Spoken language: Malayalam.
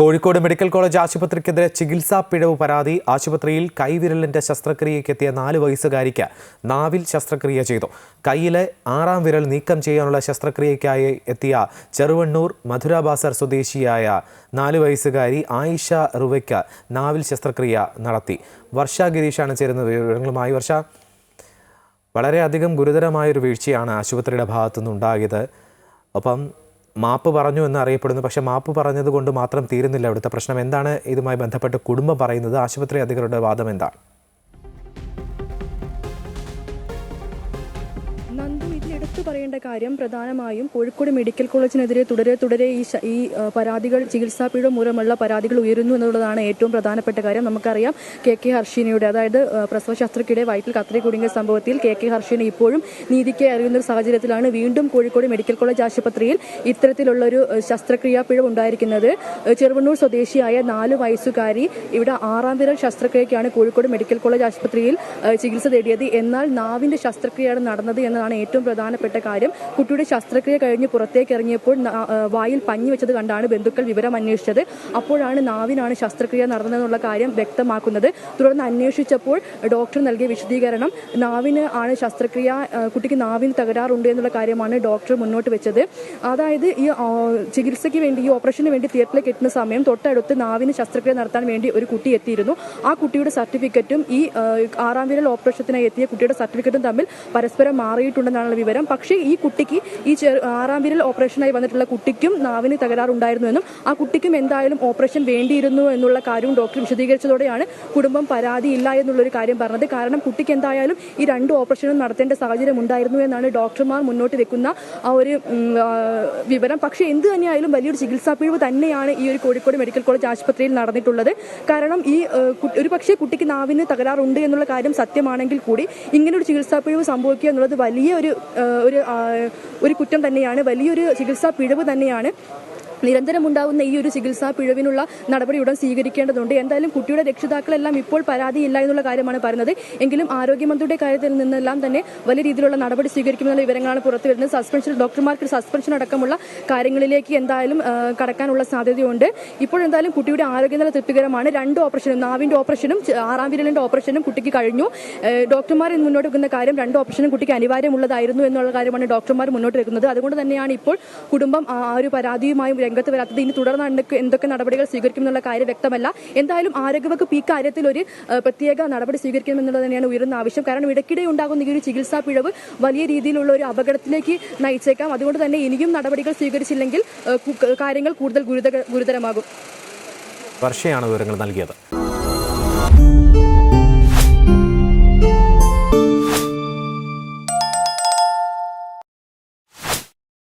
കോഴിക്കോട് മെഡിക്കൽ കോളേജ് ആശുപത്രിക്കെതിരെ ചികിത്സാ പിഴവ് പരാതി ആശുപത്രിയിൽ കൈവിരലിന്റെ ശസ്ത്രക്രിയയ്ക്കെത്തിയ നാല് വയസ്സുകാരിക്ക് നാവിൽ ശസ്ത്രക്രിയ ചെയ്തു. കൈയിലെ ആറാം വിരൽ നീക്കം ചെയ്യാനുള്ള ശസ്ത്രക്രിയയ്ക്കായി എത്തിയ ചെറുവണ്ണൂർ മധുരാബാസർ സ്വദേശിയായ നാല് വയസ്സുകാരി ആയിഷ റുവയ്ക്ക് നാവിൽ ശസ്ത്രക്രിയ നടത്തി. വർഷ ഗിരീഷാണ് ചേരുന്നത് വിവരങ്ങളുമായി. വർഷ വളരെയധികം ഗുരുതരമായൊരു വീഴ്ചയാണ് ആശുപത്രിയുടെ ഭാഗത്തുനിന്നുണ്ടായത്. ഒപ്പം മാപ്പ് പറഞ്ഞു എന്ന് അറിയപ്പെടുന്നു പക്ഷേ മാപ്പ് പറഞ്ഞത് കൊണ്ട് മാത്രം തീരുന്നില്ല അവിടുത്തെ പ്രശ്നം. എന്താണ് ഇതുമായി ബന്ധപ്പെട്ട് കുടുംബം പറയുന്നത്? ആശുപത്രി അധികൃതരുടെ വാദം എന്താണ്? എടുത്തു പറയേണ്ട കാര്യം പ്രധാനമായും കോഴിക്കോട് മെഡിക്കൽ കോളേജിനെതിരെ തുടരെ തുടരെ ഈ ഈ പരാതികൾ ചികിത്സാ പീഠം മൂലമുള്ള പരാതികൾ ഉയരുന്നു എന്നുള്ളതാണ് ഏറ്റവും പ്രധാനപ്പെട്ട കാര്യം. നമുക്കറിയാം കെ കെ ഹർഷിനയുടെ അതായത് പ്രസവ ശസ്ത്രക്രിയയുടെ വയറ്റിൽ കത്രി കുടുങ്ങിയ സംഭവത്തിൽ കെ കെ ഹർഷിന ഇപ്പോഴും നീതിക്ക് അറിയുന്ന ഒരു സാഹചര്യത്തിലാണ് വീണ്ടും കോഴിക്കോട് മെഡിക്കൽ കോളേജ് ആശുപത്രിയിൽ ഇത്തരത്തിലുള്ള ഒരു ആ, ശസ്ത്രക്രിയാ പിഴവ് ഉണ്ടായിരിക്കുന്നത്. ചെറുവണ്ണൂർ സ്വദേശിയായ നാല് വയസ്സുകാരി ഇവിടെ ആറാം വിരൽ ശസ്ത്രക്രിയയ്ക്കാണ് കോഴിക്കോട് മെഡിക്കൽ കോളേജ് ആശുപത്രിയിൽ ചികിത്സ തേടിയത്. എന്നാൽ നാവിന്റെ ശസ്ത്രക്രിയയാണ് നടന്നത് എന്നതാണ് ഏറ്റവും പ്രധാനപ്പെട്ട കാര്യം. കുട്ടിയുടെ ശസ്ത്രക്രിയ കഴിഞ്ഞ് പുറത്തേക്ക് ഇറങ്ങിയപ്പോൾ വായിൽ പഞ്ഞി വെച്ചത് കണ്ടാണ് ബന്ധുക്കൾ വിവരം അന്വേഷിച്ചത്. അപ്പോഴാണ് നാവിനാണ് ശസ്ത്രക്രിയ നടന്നതെന്നുള്ള കാര്യം വ്യക്തമാക്കുന്നത്. തുടർന്ന് അന്വേഷിച്ചപ്പോൾ ഡോക്ടർ നൽകിയ വിശദീകരണം നാവിന് ആണ് ശസ്ത്രക്രിയ കുട്ടിക്ക് നാവിന് തകരാറുണ്ട് എന്നുള്ള കാര്യമാണ് ഡോക്ടർ മുന്നോട്ട് വെച്ചത്. അതായത് ഈ ചികിത്സയ്ക്ക് വേണ്ടി ഈ ഓപ്പറേഷന് വേണ്ടി തിയേറ്ററിലേക്ക് എത്തുന്ന സമയം തൊട്ടടുത്ത് നാവിന് ശസ്ത്രക്രിയ നടത്താൻ വേണ്ടി ഒരു കുട്ടി എത്തിയിരുന്നു. ആ കുട്ടിയുടെ സർട്ടിഫിക്കറ്റും ഈ ആറാം വിരൽ ഓപ്പറേഷത്തിനായി എത്തിയ കുട്ടിയുടെ സർട്ടിഫിക്കറ്റും തമ്മിൽ പരസ്പരം മാറിയിട്ടുണ്ടെന്നാണ് വിവരം. പക്ഷേ ഈ കുട്ടിക്ക് ഈ ചെറു ആറാം വിരൽ ഓപ്പറേഷനായി വന്നിട്ടുള്ള കുട്ടിക്കും നാവിന് തകരാറുണ്ടായിരുന്നുവെന്നും ആ കുട്ടിക്കും എന്തായാലും ഓപ്പറേഷൻ വേണ്ടിയിരുന്നു എന്നുള്ള കാര്യവും ഡോക്ടർ വിശദീകരിച്ചതോടെയാണ് കുടുംബം പരാതിയില്ല എന്നുള്ളൊരു കാര്യം പറഞ്ഞത്. കാരണം കുട്ടിക്ക് എന്തായാലും ഈ രണ്ട് ഓപ്പറേഷനും നടത്തേണ്ട സാഹചര്യം ഉണ്ടായിരുന്നു എന്നാണ് ഡോക്ടർമാർ മുന്നോട്ട് വെക്കുന്ന ആ ഒരു വിവരം. പക്ഷേ എന്ത് തന്നെയായാലും വലിയൊരു ചികിത്സാ പിഴവ് തന്നെയാണ് ഈ ഒരു കോഴിക്കോട് മെഡിക്കൽ കോളേജ് ആശുപത്രിയിൽ നടന്നിട്ടുള്ളത്. കാരണം ഈ ഒരു പക്ഷേ കുട്ടിക്ക് നാവിന് തകരാറുണ്ട് എന്നുള്ള കാര്യം സത്യമാണെങ്കിൽ കൂടി ഇങ്ങനൊരു ചികിത്സാ പിഴവ് സംഭവിക്കുക എന്നുള്ളത് വലിയ ഒരു ഒരു ഒരു കുറ്റം തന്നെയാണ് വലിയൊരു ചികിത്സാ പിഴവ് തന്നെയാണ്. നിരന്തരം ഉണ്ടാകുന്ന ഈ ഒരു ചികിത്സാ പിഴവിനുള്ള നടപടി ഉടൻ സ്വീകരിക്കേണ്ടതുണ്ട്. എന്തായാലും കുട്ടിയുടെ രക്ഷിതാക്കളെല്ലാം ഇപ്പോൾ പരാതിയില്ല എന്നുള്ള കാര്യമാണ് പറയുന്നത്. എങ്കിലും ആരോഗ്യമന്ത്രിയുടെ കാര്യത്തിൽ നിന്നെല്ലാം തന്നെ വലിയ രീതിയിലുള്ള നടപടി സ്വീകരിക്കുമെന്നുള്ള വിവരങ്ങളാണ് പുറത്തു വരുന്നത്. സസ്പെൻഷൻ ഡോക്ടർമാർക്ക് സസ്പെൻഷൻ അടക്കമുള്ള കാര്യങ്ങളിലേക്ക് എന്തായാലും കടക്കാനുള്ള സാധ്യതയുണ്ട്. ഇപ്പോൾ എന്തായാലും കുട്ടിയുടെ ആരോഗ്യനില തൃപ്തികരമാണ്. രണ്ട് ഓപ്പറേഷനും നാവിന്റെ ഓപ്പറേഷനും ആറാം വിരലിന്റെ ഓപ്പറേഷനും കുട്ടിക്ക് കഴിഞ്ഞു. ഡോക്ടർമാർ മുന്നോട്ട് വെക്കുന്ന കാര്യം രണ്ട് ഓപ്പറേഷനും കുട്ടിക്ക് അനിവാര്യമുള്ളതായിരുന്നു എന്നുള്ള കാര്യമാണ് ഡോക്ടർമാർ മുന്നോട്ട് വെക്കുന്നത്. അതുകൊണ്ട് തന്നെയാണ് ഇപ്പോൾ കുടുംബം ആ ഒരു പരാതിയുമായും രംഗത്ത് വരാത്തത് ഇനി തുടർന്ന് എന്തൊക്കെ- നടപടികൾ സ്വീകരിക്കും എന്നുള്ള കാര്യം വ്യക്തമല്ല. എന്തായാലും ആരോഗ്യവകുപ്പ് ഈ കാര്യത്തിൽ ഒരു പ്രത്യേക നടപടി സ്വീകരിക്കണമെന്നുള്ളത് തന്നെയാണ് ഉയരുന്ന ആവശ്യം. കാരണം ഇടയ്ക്കിടെ ഉണ്ടാകുന്ന ഈ ഒരു ചികിത്സാ പിഴവ് വലിയ രീതിയിലുള്ള ഒരു അപകടത്തിലേക്ക് നയിച്ചേക്കാം. അതുകൊണ്ട് തന്നെ ഇനിയും നടപടികൾ സ്വീകരിച്ചില്ലെങ്കിൽ കാര്യങ്ങൾ കൂടുതൽ ഗുരുതരമാകും. വർഷയാണ് വിവരങ്ങൾ നൽകിയത്.